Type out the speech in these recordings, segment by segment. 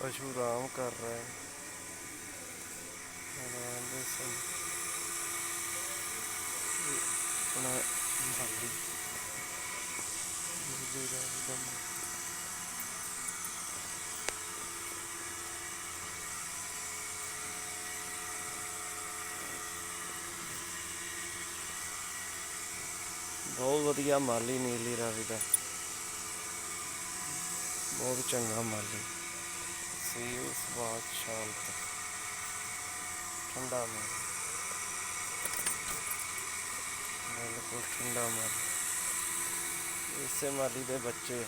ਪਸ਼ੂ ਆਰਾਮ ਕਰ ਰਹੇ ਆਰਾਮ ਆਪਣਾ ਬਹੁਤ ਵਧੀਆ ਮਾਲੀ ਨੀਲੀ ਰਾਵੀ ਦਾ। ਬਹੁਤ ਚੰਗਾ ਮਾਲੀ से उस बाद शाम ठंडा मन बिल्कुल ठंडा मन इससे माली दे बच्चे।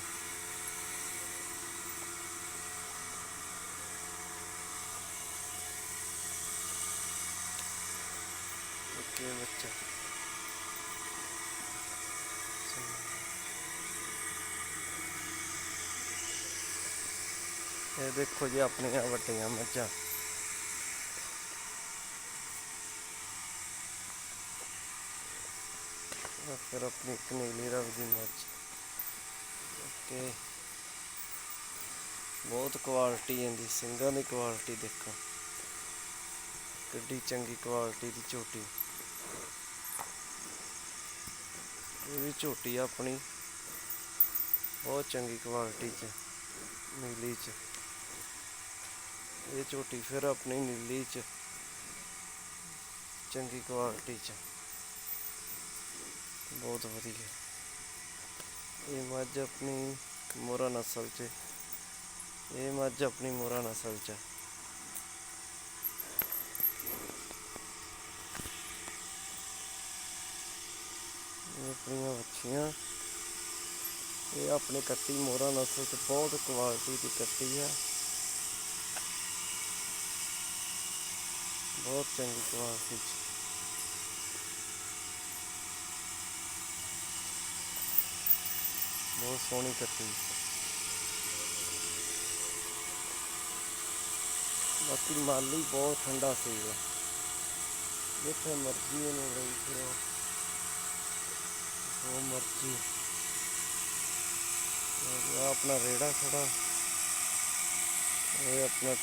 बच्चा। ਇਹ ਦੇਖੋ ਜੀ ਆਪਣੀਆਂ ਵੱਡੀਆਂ ਮੱਝਾਂ ਫਿਰ ਆਪਣੀ ਇੱਕ ਨੀਲੀ ਰੰਗ ਦੀ ਮੱਝ ਓਕੇ। ਬਹੁਤ ਕੁਆਲਿਟੀ ਇਹਦੀ, ਸਿੰਘਾਂ ਦੀ ਕੁਆਲਿਟੀ ਦੇਖੋ। ਕਿੱਡੀ ਚੰਗੀ ਕੁਆਲਿਟੀ ਦੀ ਝੋਟੀ। ਇਹ ਵੀ ਝੋਟੀ ਆਪਣੀ। ਬਹੁਤ ਚੰਗੀ ਕੁਆਲਿਟੀ ਚ, ਨੀਲੀ ਚ। ਇਹ ਝੋਟੀ ਫਿਰ ਆਪਣੀ ਨੀਲੀ ਚ, ਚੰਗੀ ਕੁਆਲਿਟੀ ਚ। ਬਹੁਤ ਵਧੀਆ। ਇਹ ਮੱਝ ਆਪਣੀ ਮੋਰਾ ਨਸਲ ਚ। ਇਹ ਮੱਝ ਆਪਣੀ ਮੋਰਾ ਨਸਲ ਚ। ਇਹ ਆਪਣੀਆਂ ਵੱਛੀਆਂ। ਇਹ ਆਪਣੀ ਕੱਟੀ ਮੋਰਾ ਨਸਲ ਚ ਬਹੁਤ ਕੁਆਲਿਟੀ ਦੀ ਕੱਟੀ ਆ। ਬਹੁਤ ਚੰਗੀ ਕੁਆਲਿਟੀ ਚ ਬਹੁਤ ਸੋਹਣੀ ਕੱਟੀ ਬਾਕੀ ਮਾਲੀ ਬਹੁਤ ਠੰਡਾ ਸੀਗਾ ਜਿੱਥੇ ਮਰਜ਼ੀ ਇਹਨੂੰ ਲਈ ਫਿਰੋ ਜੋ ਮਰਜ਼ੀ ਇਹ ਆਪਣਾ ਰੇੜਾ ਖੜਾ ਇਹ ਆਪਣਾ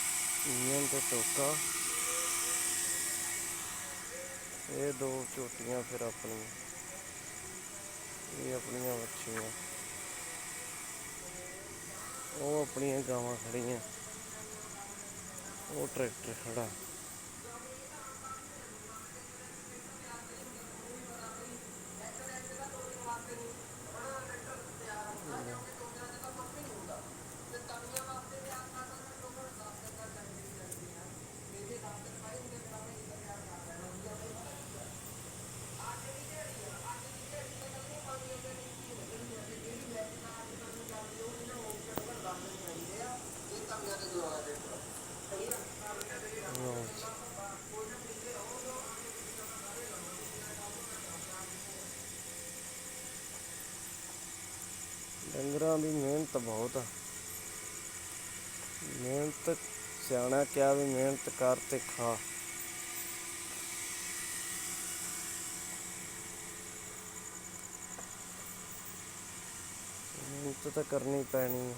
ਇੰਜਨ ਤੇ ਟੋਕਾ ਇਹ ਦੋ ਝੋਟੀਆਂ ਫਿਰ ਆਪਣੀਆਂ ਇਹ ਆਪਣੀਆਂ ਵੱਛੀਆਂ। ਉਹ ਆਪਣੀਆਂ ਗਾਵਾਂ ਖੜੀਆਂ ਉਹ ਟਰੈਕਟਰ ਖੜਾ ਡੰਗਰਾਂ ਦੀ ਮਿਹਨਤ ਬਹੁਤ ਆ। ਮਿਹਨਤ ਸਿਆਣਾ ਕਿਹਾ ਵੀ ਮਿਹਨਤ ਕਰ ਤੇ ਖਾ। ਮਿਹਨਤ ਤਾਂ ਕਰਨੀ ਪੈਣੀ ਹੈ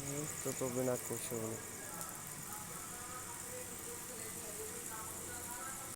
ਮਿਹਨਤ ਤੋਂ ਬਿਨਾ ਕੁਛ ਵੀ ਨਹੀਂ।